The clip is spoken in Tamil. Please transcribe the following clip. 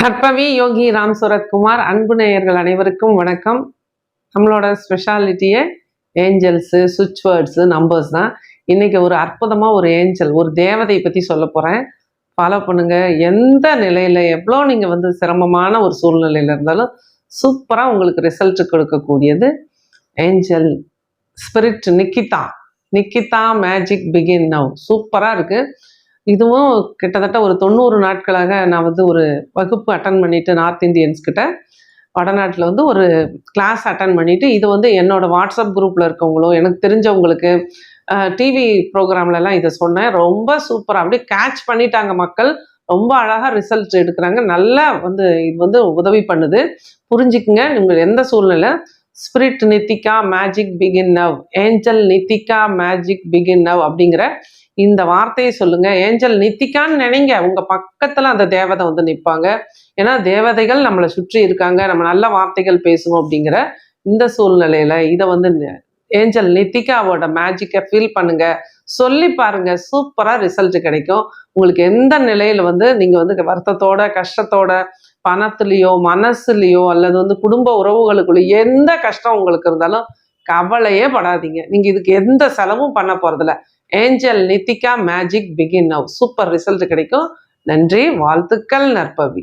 கற்பவி யோகி ராம் சுரத்குமார் அன்பு நேயர்கள் அனைவருக்கும் வணக்கம். நம்மளோட ஸ்பெஷாலிட்டியே ஏஞ்சல்ஸு சுவிட்ச் வேர்ட்ஸு நம்பர்ஸ் தான். இன்னைக்கு ஒரு அற்புதமாக ஒரு ஏஞ்சல் ஒரு தேவதை பற்றி சொல்ல போகிறேன் ஃபாலோ பண்ணுங்கள் எந்த நிலையில் எவ்வளோ நீங்கள் வந்து சிரமமான ஒரு சூழ்நிலையில் இருந்தாலும் சூப்பராக உங்களுக்கு ரிசல்ட் கொடுக்கக்கூடியது angel spirit Nikita. Nikita magic begin now சூப்பராக இருக்குது இதுவும் கிட்டத்தட்ட ஒரு தொண்ணூறு நாட்களாக நான் வந்து ஒரு வகுப்பு அட்டன் பண்ணிட்டு நார்த் இந்தியன்ஸ் கிட்ட வடநாட்டில் வந்து ஒரு கிளாஸ் அட்டன் பண்ணிவிட்டு இது வந்து என்னோடய வாட்ஸ்அப் குரூப்பில் இருக்கவங்களோ எனக்கு தெரிஞ்சவங்களுக்கு டிவி ப்ரோக்ராம்லலாம் இதை சொன்னேன். ரொம்ப சூப்பராக அப்படியே கேட்ச் பண்ணிட்டாங்க மக்கள். ரொம்ப அழகாக ரிசல்ட் எடுக்கிறாங்க. நல்லா வந்து இது வந்து உதவி பண்ணுது. புரிஞ்சுக்குங்க. நீங்கள் எந்த சூழ்நிலை? Spirit Nithika magic begin now angel Nithika magic begin now அப்படிங்கிற இந்த வார்த்தையை சொல்லுங்க. ஏஞ்சல் நித்திகான்னு நினைங்க. உங்க பக்கத்துல அந்த தேவதை வந்து நிற்பாங்க ஏன்னா தேவதைகள் நம்மளை சுற்றி இருக்காங்க. நம்ம நல்ல வார்த்தைகள் பேசணும் அப்படிங்கிற இந்த சூழ்நிலையில இதை வந்து ஏஞ்சல் நித்திகாவோட மேஜிக்கை ஃபீல் பண்ணுங்க. சொல்லி பாருங்க சூப்பராக ரிசல்ட் கிடைக்கும். உங்களுக்கு எந்த நிலையில வந்து நீங்கள் வந்து வருத்தத்தோட கஷ்டத்தோட பணத்துலேயோ மனசுலேயோ அல்லது வந்து குடும்ப உறவுகளுக்குள்ளேயோ எந்த கஷ்டம் உங்களுக்கு இருந்தாலும் கவலையே படாதீங்க. நீங்கள் இதுக்கு எந்த செலவும் பண்ண போகிறதில்ல angel Nithika magic begin now super result கிடைக்கும். நன்றி வாழ்த்துக்கள் நற்பவி.